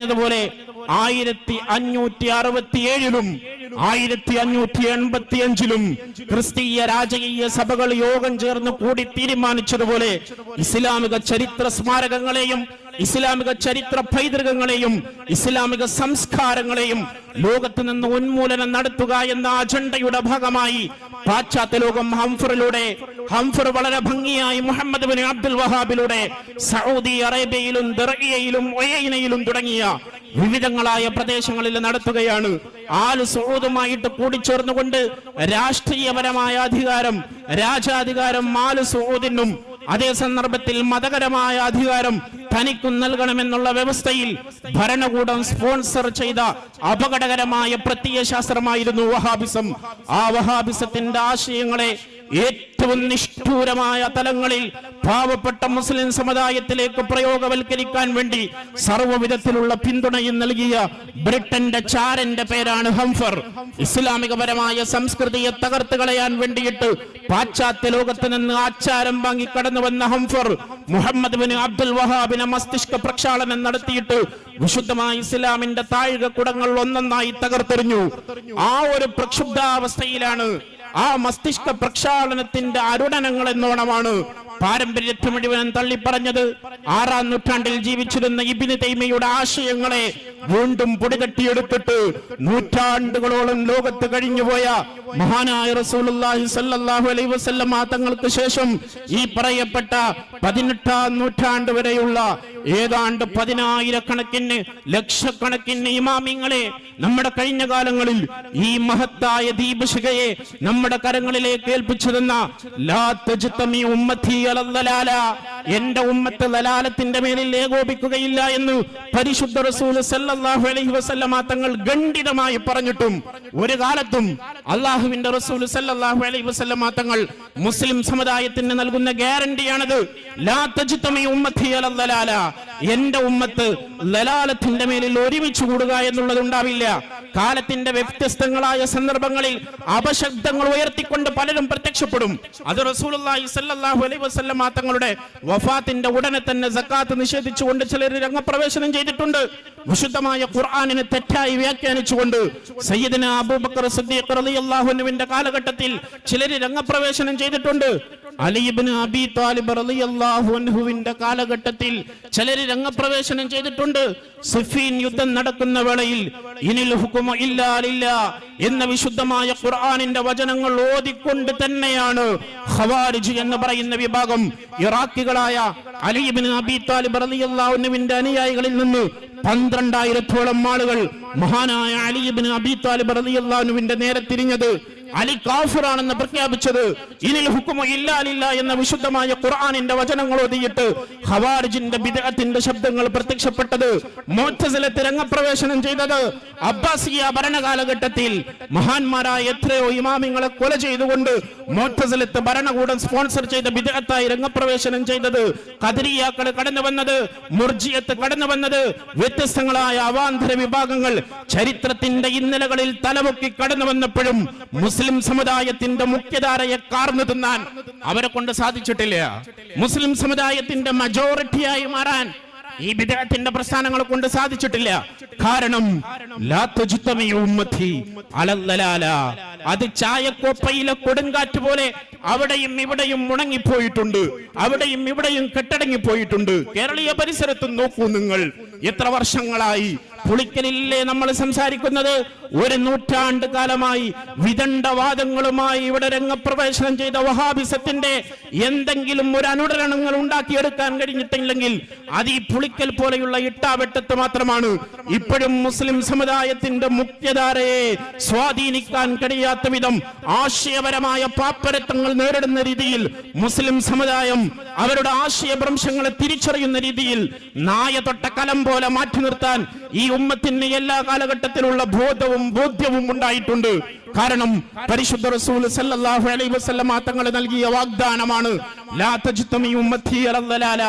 പറഞ്ഞതുപോലെ ആയിരത്തി അഞ്ഞൂറ്റി അറുപത്തിയേഴിലും ആയിരത്തി അഞ്ഞൂറ്റി എൺപത്തി അഞ്ചിലും ക്രിസ്തീയ രാജകീയ സഭകൾ യോഗം ചേർന്ന് കൂടി തീരുമാനിച്ചതുപോലെ ഇസ്ലാമിക ചരിത്ര സ്മാരകങ്ങളെയും ഇസ്ലാമിക ചരിത്ര പൈതൃകങ്ങളെയും ഇസ്ലാമിക സംസ്കാരങ്ങളെയും ലോകത്ത് നിന്ന് ഉന്മൂലനം നടത്തുക എന്ന അജണ്ടയുടെ ഭാഗമായി പാശ്ചാത്യ ലോകം ഹംഫറിലൂടെ ഹംഫർ വളരെ ഭംഗിയായി മുഹമ്മദ് ബിൻ അബ്ദുൽ വഹാബിലൂടെ സൗദി അറേബ്യയിലും ദർഇയയിലും ഒയൈനയിലും തുടങ്ങിയ വിവിധങ്ങളായ പ്രദേശങ്ങളിൽ നടത്തുകയാണ്. ആൽ സൗദുമായിട്ട് കൂടിച്ചേർന്നുകൊണ്ട് രാഷ്ട്രീയപരമായ അധികാരം രാജാധികാരം ആൽ സൗദിനും അതേ സന്ദർഭത്തിൽ മതകരമായ അധികാരം തനിക്കും നൽകണമെന്നുള്ള വ്യവസ്ഥയിൽ ഭരണകൂടം സ്പോൺസർ ചെയ്ത അപകടകരമായ പ്രത്യയശാസ്ത്രമായിരുന്നു വഹാബിസം. ആ വഹാബിസത്തിന്റെ ആശയങ്ങളെ ഏറ്റവും നിഷ്ഠൂരമായ തലങ്ങളിൽ പാവപ്പെട്ട മുസ്ലിം സമുദായത്തിലേക്ക് പ്രയോഗവൽക്കരിക്കാൻ വേണ്ടി സർവവിധത്തിലുള്ള പിന്തുണയും നൽകിയ ബ്രിട്ടന്റെ ചാരന്റെ പേരാണ് ഹംഫർ. ഇസ്ലാമികപരമായ സംസ്കൃതിയെ തകർത്ത് കളയാൻ വേണ്ടിയിട്ട് പാശ്ചാത്യ ലോകത്ത് നിന്ന് ആചാരം വാങ്ങി കടന്നു വന്ന ഹംഫർ മുഹമ്മദ് ബിൻ അബ്ദുൽ വഹാബിനെ മസ്തിഷ്ക പ്രക്ഷാളനം നടത്തിയിട്ട് വിശുദ്ധമായ ഇസ്ലാമിന്റെ താഴ്ക കുടങ്ങൾ ഒന്നൊന്നായി തകർത്തെറിഞ്ഞു. ആ ഒരു പ്രക്ഷുബ്ധാവസ്ഥയിലാണ് ആ മസ്തിഷ്ക പ്രക്ഷാളനത്തിന്റെ അരുണനങ്ങൾ എന്നോണമാണ്. പാരമ്പര്യത്തെ മുഴുവൻ തള്ളിപ്പറഞ്ഞത്. ആറാം നൂറ്റാണ്ടിൽ ജീവിച്ചിരുന്ന ഇബിന് തൈമയുടെ ആശയങ്ങളെ വീണ്ടും പൊടിതട്ടിയെടുത്തിട്ട് നൂറ്റാണ്ടുകളോളം ലോകത്ത് കഴിഞ്ഞുപോയ മഹാനായ റസൂലുള്ളാഹി സല്ലല്ലാഹു അലൈഹി തങ്ങൾക്ക് ശേഷം ഈ പറയപ്പെട്ട പതിനെട്ടാം നൂറ്റാണ്ട് വരെയുള്ള ഏതാണ്ട് പതിനായിരക്കണക്കിന് ലക്ഷക്കണക്കിന് ഇമാമിങ്ങളെ നമ്മുടെ കഴിഞ്ഞ കാലങ്ങളിൽ ഈ മഹത്തായ ദീപശിഖയെ നമ്മുടെ കരങ്ങളിലേക്ക് ഏൽപ്പിച്ചു തന്ന ലാ തജ്തമി ഉമ്മത്തി അലദ്ദലാല എന്റെ ഉമ്മത്ത് ലലാലത്തിന്റെ മേലിൽ ഏകോപിക്കുകയില്ല എന്ന് പരിശുദ്ധ റസൂൽ സല്ലല്ലാഹു അലൈഹി വസല്ലമ തങ്ങൾ ഖണ്ഡിതമായി പറഞ്ഞിട്ടും ഒരു കാലത്തും അള്ളാഹുവിന്റെ റസൂൽ സല്ലല്ലാഹു അലൈഹി വസല്ലമ തങ്ങൾ മുസ്ലിം സമുദായത്തിന് നൽകുന്ന ഗ്യാരണ്ടിയാണത്. എന്റെ ഉമ്മത്ത് ലലാലത്തിന്റെ മേലിൽ ഒരുമിച്ച് കൂടുക എന്നുള്ളത് ഉണ്ടാവില്ല കാലത്തിന്റെ വ്യത്യസ്തങ്ങളായ സന്ദർഭങ്ങളിൽ അപശബ്ദങ്ങൾ ഉയർത്തിക്കൊണ്ട് പലരും പ്രത്യക്ഷപ്പെടും. അത് അലൈഹി വസല്ലമ തങ്ങളുടെ വഫാത്തിന്റെ ഉടനെ തന്നെ സക്കാത്ത് നിഷേധിച്ചുകൊണ്ട് ചിലർ രംഗപ്രവേശനം ചെയ്തിട്ടുണ്ട്. വിശുദ്ധമായ ഖുർആാനിനെ തെറ്റായി വ്യാഖ്യാനിച്ചുകൊണ്ട് സയ്യിദന അബൂബക്കർ സിദ്ദീഖ് റളിയല്ലാഹു അൻഹുവിന്റെ കാലഘട്ടത്തിൽ ചിലര് രംഗപ്രവേശനം ചെയ്തിട്ടുണ്ട്. അലിബിന് അബി താലിബ് അൻഹുവിന്റെ കാലഘട്ടത്തിൽ ചിലര് രംഗപ്രവേശനം ചെയ്തിട്ടുണ്ട്. സിഫീൻ യുദ്ധം നടക്കുന്ന വേളയിൽ ഇനിൽ ഹുക്കുമ ഇല്ലാ ലില്ലാ എന്ന വിശുദ്ധമായ ഖുർആനിന്റെ വചനങ്ങൾ ഓതിക്കൊണ്ട് തന്നെയാണ് ഖവാരിജ് എന്ന് പറയുന്ന വിഭാഗം ഇറാഖികളായ അലിബിന് അബി താലിബ് അൻഹുവിന്റെ അനുയായികളിൽ നിന്ന് പന്ത്രണ്ടായിരത്തോളം ആളുകൾ മഹാനായ അലിബിന് അബി താലിബ് അൻഹുവിന്റെ നേരെ തിരിഞ്ഞത് അലി കാഫിറാണെന്ന് പ്രഖ്യാപിച്ചത് ഇനിൽ ഹുക്കുമോ ഇല്ലാലില്ല എന്ന വിശുദ്ധമായ ഖുർആാനിന്റെ വചനങ്ങൾ ഓതിയിട്ട് ഹവാർജിന്റെ ബിദഅത്തിന്റെ ശബ്ദങ്ങൾ പ്രത്യക്ഷപ്പെട്ടത് മോത്തസിലത്ത് രംഗപ്രവേശനം ചെയ്തത് അബ്ബാസിയ ഭരണകാലഘട്ടത്തിൽ മഹാന്മാരായ എത്രയോ ഇമാമിങ്ങളെ കൊല ചെയ്തുകൊണ്ട് മോത്തസിലത്ത് ഭരണകൂടം സ്പോൺസർ ചെയ്ത ബിദഅത്തായി രംഗപ്രവേശനം ചെയ്തത് കതിരിയാക്കൾ കടന്നു വന്നത് മുർജിയത്ത് കടന്നു വന്നത് വ്യത്യസ്തങ്ങളായ അവാന്തര വിഭാഗങ്ങൾ ചരിത്രത്തിന്റെ ഇന്നലകളിൽ തലമുക്കി കടന്നു വന്നപ്പോഴും സമുദായത്തിന്റെ മുഖ്യധാരയെ കാർന്നു തിന്നാൻ അവരെ കൊണ്ട് സാധിച്ചിട്ടില്ല. മുസ്ലിം സമുദായത്തിന്റെ മജോറിറ്റിയായി മാറാൻ ഈ വിദേഹത്തിന്റെ പ്രസ്ഥാനങ്ങളെ കൊണ്ട് സാധിച്ചിട്ടില്ല. കാരണം. അത് ചായക്കോപ്പയിലെ കൊടുങ്കാറ്റ് പോലെ അവിടെയും ഇവിടെയും മുണങ്ങിപ്പോയിട്ടുണ്ട്. അവിടെയും ഇവിടെയും കെട്ടടങ്ങിപ്പോയിട്ടുണ്ട്. കേരളീയ പരിസരത്ത് നോക്കൂ നിങ്ങൾ. എത്ര വർഷങ്ങളായി പുളിക്കലില്ലേ നമ്മൾ സംസാരിക്കുന്നത്? ഒരു നൂറ്റാണ്ട് കാലമായി വിദണ്ഡവാദങ്ങളുമായി ഇവിടെ രംഗപ്രവേശനം ചെയ്ത വഹാബിസത്തിന്റെ എന്തെങ്കിലും ഒരു അനുടരണങ്ങൾ ഉണ്ടാക്കിയെടുക്കാൻ കഴിഞ്ഞിട്ടില്ലെങ്കിൽ അത് ഈ പുളിക്കൽ പോലെയുള്ള ഇട്ടാവെട്ടത്ത് മാത്രമാണ്. ഇപ്പോഴും മുസ്ലിം സമുദായത്തിന്റെ മുഖ്യധാരയെ സ്വാധീനിക്കാൻ കഴിയാത്ത വിധം ആശയപരമായ പാപ്പരത്വങ്ങൾ നേരിടുന്ന രീതിയിൽ മുസ്ലിം സമുദായം അവരുടെ ആശയഭ്രംശങ്ങളെ തിരിച്ചറിയുന്ന രീതിയിൽ നായ തൊട്ട കലം പോലെ മാറ്റി നിർത്താൻ ഈ ഉമ്മത്തിന് എല്ലാ കാലഘട്ടത്തിലുള്ള ബോധവും ബോധ്യവും ഉണ്ടായിട്ടുണ്ട്. കാരണം പരിശുദ്ധ റസൂൽ സല്ലല്ലാഹു അലൈഹി വസല്ലമ തങ്ങളെ നൽകിയ വാഗ്ദാനമാണ് ലാ തജ്തമി ഉമ്മത്തി അലല്ലലാല